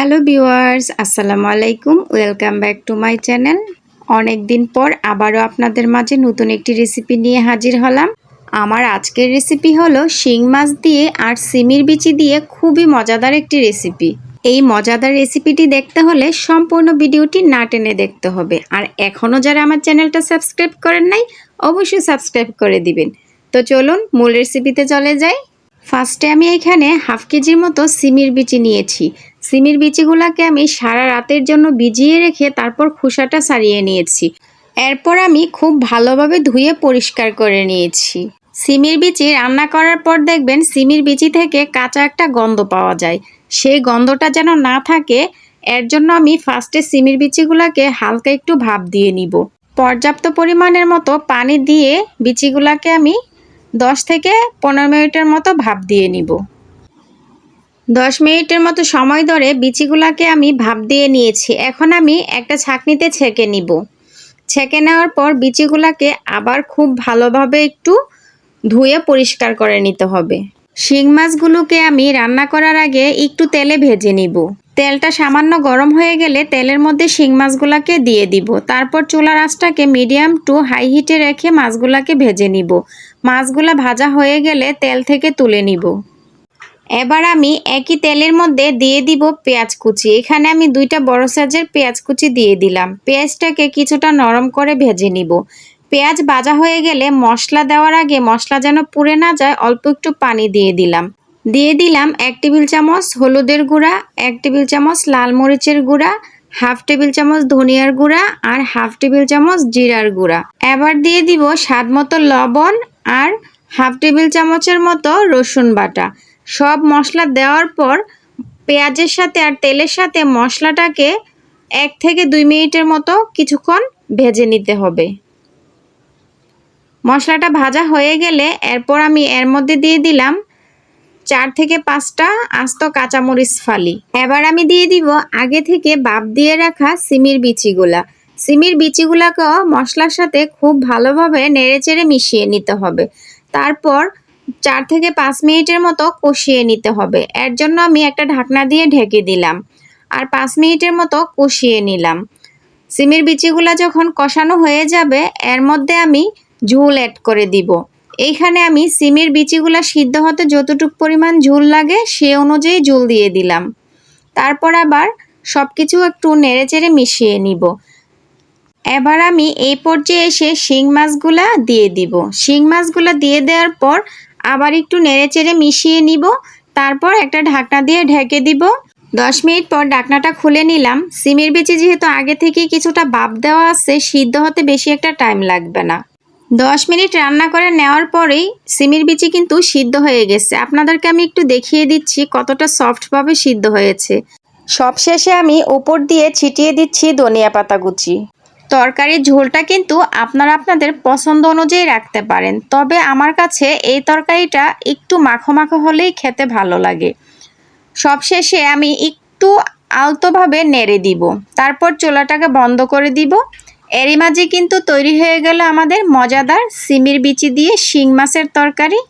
Hello viewers, আসসালামু আলাইকুম। Welcome back to my channel অনেক দিন পর আবারও আপনাদের মাঝে নতুন একটি রেসিপি নিয়ে হাজির হলাম। আমার আজকের রেসিপি হলো শিং মাছ দিয়ে আর সিমির বিচি দিয়ে খুবই মজাদার একটি রেসিপি এই মজাদার রেসিপিটি দেখতে হলে সম্পূর্ণ ভিডিওটি না টেনে দেখতে হবে। আর এখনও যারা আমার চ্যানেলটা সাবস্ক্রাইব করেন নাই, অবশ্যই সাবস্ক্রাইব করে দিবেন। তো চলুন মূল রেসিপিতে চলে যাই। ফার্স্টে আমি এখানে হাফ কেজির মতো সিমির বিচি নিয়েছি। সিমির বিচিগুলোকে আমি সারা রাতের জন্য ভিজিয়ে রেখে তারপর খোসাটা সারিয়ে নিয়েছি। এরপর আমি খুব ভালোভাবে ধুয়ে পরিষ্কার করে নিয়েছি। সিমির বিচি রান্না করার পর দেখবেন সিমির বিচি থেকে কাঁচা একটা গন্ধ পাওয়া যায়। সেই গন্ধটা যেন না থাকে, এর জন্য আমি ফার্স্টে সিমির বিচিগুলোকে হালকা একটু ভাপ দিয়ে নিব। পর্যাপ্ত পরিমাণের মতো পানি দিয়ে বিচিগুলোকে আমি দশ থেকে পনেরো মিনিটের মতো ভাপ দিয়ে নিব। দশ মিনিটের মতো সময় ধরে বিচিগুলাকে আমি ভাপ দিয়ে নিয়েছি। এখন আমি একটা ছাঁকনিতে ছেঁকে নিব। ছেঁকে নেওয়ার পর বিচিগুলাকে আবার খুব ভালোভাবে একটু ধুয়ে পরিষ্কার করে নিতে হবে। শিং মাছগুলোকে আমি রান্না করার আগে একটু তেলে ভেজে নিব। তেলটা সামান্য গরম হয়ে গেলে তেলের মধ্যে শিং মাছগুলাকে দিয়ে দিব। তারপর চুলার আঁচটাকে মিডিয়াম টু হাই হিটে রেখে মাছগুলাকে ভেজে নিব। মাছগুলা ভাজা হয়ে গেলে তেল থেকে তুলে নিব। এবার আমি একই তেলের মধ্যে দিয়ে দিব পেঁয়াজ কুচি। এখানে আমি দুইটা বড় সাইজের পেঁয়াজ কুচি দিয়ে দিলাম। পেঁয়াজটাকে কিছুটা নরম করে ভেজে নিব। পেঁয়াজ ভাজা হয়ে গেলে মশলা দেওয়ার আগে মশলা যেন পুড়ে না যায়, অল্প একটু পানি দিয়ে দিলাম। দিয়ে দিলাম এক টেবিল চামচ হলুদের গুঁড়া, এক টেবিল চামচ লাল মরিচের গুঁড়া, হাফ টেবিল চামচ ধনিয়ার গুঁড়া আর হাফ টেবিল চামচ জিরার গুঁড়া। এবার দিয়ে দিব স্বাদ মতো লবণ আর হাফ টেবিল চামচের মতো রসুন বাটা। সব মশলা দেওয়ার পর পেঁয়াজের সাথে আর তেলের সাথে মশলাটাকে এক থেকে দুই মিনিটের মতো কিছুক্ষণ ভেজে নিতে হবে। মশলাটা ভাজা হয়ে গেলে এরপর আমি এর মধ্যে দিয়ে দিলাম চার থেকে পাঁচটা আস্ত কাঁচামরিচ ফালি। এবার আমি দিয়ে দিব আগে থেকে বাপ দিয়ে রাখা সিমির বিচিগুলা। সিমির বিচিগুলাকেও মশলার সাথে খুব ভালোভাবে নেড়েচেড়ে মিশিয়ে নিতে হবে। তারপর চার থেকে পাঁচ মিনিটের মতো কষিয়ে নিতে হবে। এর জন্য আমি একটা ঢাকনা দিয়ে ঢেকে দিলাম আর পাঁচ মিনিটের মতো কষিয়ে নিলাম। সিমের বিচিগুলা যখন কষানো হয়ে যাবে, এর মধ্যে আমি ঝুল অ্যাড করে দিব। এইখানে আমি সিমের বিচিগুলা সিদ্ধ হতে যতটুকু পরিমাণ ঝুল লাগে, সে অনুযায়ী ঝুল দিয়ে দিলাম। তারপর আবার সব কিছু একটু নেড়েচেড়ে মিশিয়ে নিব। এবার আমি এই পর্যায়ে এসে শিং মাছগুলা দিয়ে দিব। শিং মাছগুলা দিয়ে দেওয়ার পর আবার একটু নেড়েচেড়ে মিশিয়ে নিব। তারপর একটা ঢাকনা দিয়ে ঢেকে দিব। দশ মিনিট পর ঢাকনাটা খুলে নিলাম। সিমের বিচি যেহেতু আগে থেকে কিছুটা বাপ দেওয়া আছে, সিদ্ধ হতে বেশি একটা টাইম লাগবে না। দশ মিনিট রান্না করে নেওয়ার পরেই সিমের বিচি কিন্তু সিদ্ধ হয়ে গেছে। আপনাদেরকে আমি একটু দেখিয়ে দিচ্ছি কতটা সফটভাবে সিদ্ধ হয়েছে। সবশেষে আমি ওপর দিয়ে ছিটিয়ে দিচ্ছি ধনিয়া পাতা কুচি। তরকারির ঝোলটা কিন্তু আপনারা আপনাদের পছন্দ অনুযায়ী রাখতে পারেন। তবে আমার কাছে এই তরকারিটা একটু মাখো মাখো হলেই খেতে ভালো লাগে। সবশেষে আমি একটু আলতোভাবে নেড়ে দিব। তারপর চোলাটাকে বন্ধ করে দিব। এরই মাঝে কিন্তু তৈরি হয়ে গেল আমাদের মজাদার সিমির বিচি দিয়ে শিং মাছের তরকারি।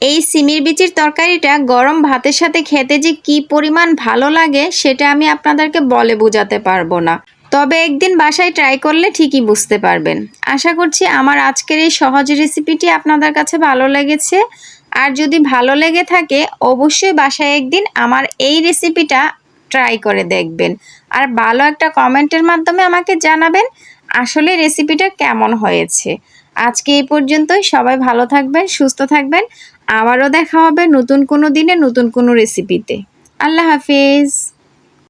এই সিমির বিচির তরকারিটা গরম ভাতের সাথে খেতে যে কি পরিমাণ ভালো লাগে, সেটা আমি আপনাদেরকে বলে বোঝাতে পারব না। তবে একদিন বাসায় ট্রাই করলে ঠিকই বুঝতে পারবেন। আশা করছি আমার আজকের এই সহজ রেসিপিটি আপনাদের কাছে ভালো লেগেছে। আর যদি ভালো লেগে থাকে, অবশ্যই বাসায় একদিন আমার এই রেসিপিটা ট্রাই করে দেখবেন। আর ভালো একটা কমেন্টের মাধ্যমে আমাকে জানাবেন আসলে রেসিপিটা কেমন হয়েছে। আজকে এই পর্যন্তই, সবাই ভালো থাকবেন, সুস্থ থাকবেন। আবারও দেখা হবে নতুন কোনো দিনে নতুন কোনো রেসিপিতে আল্লাহ হাফিজ।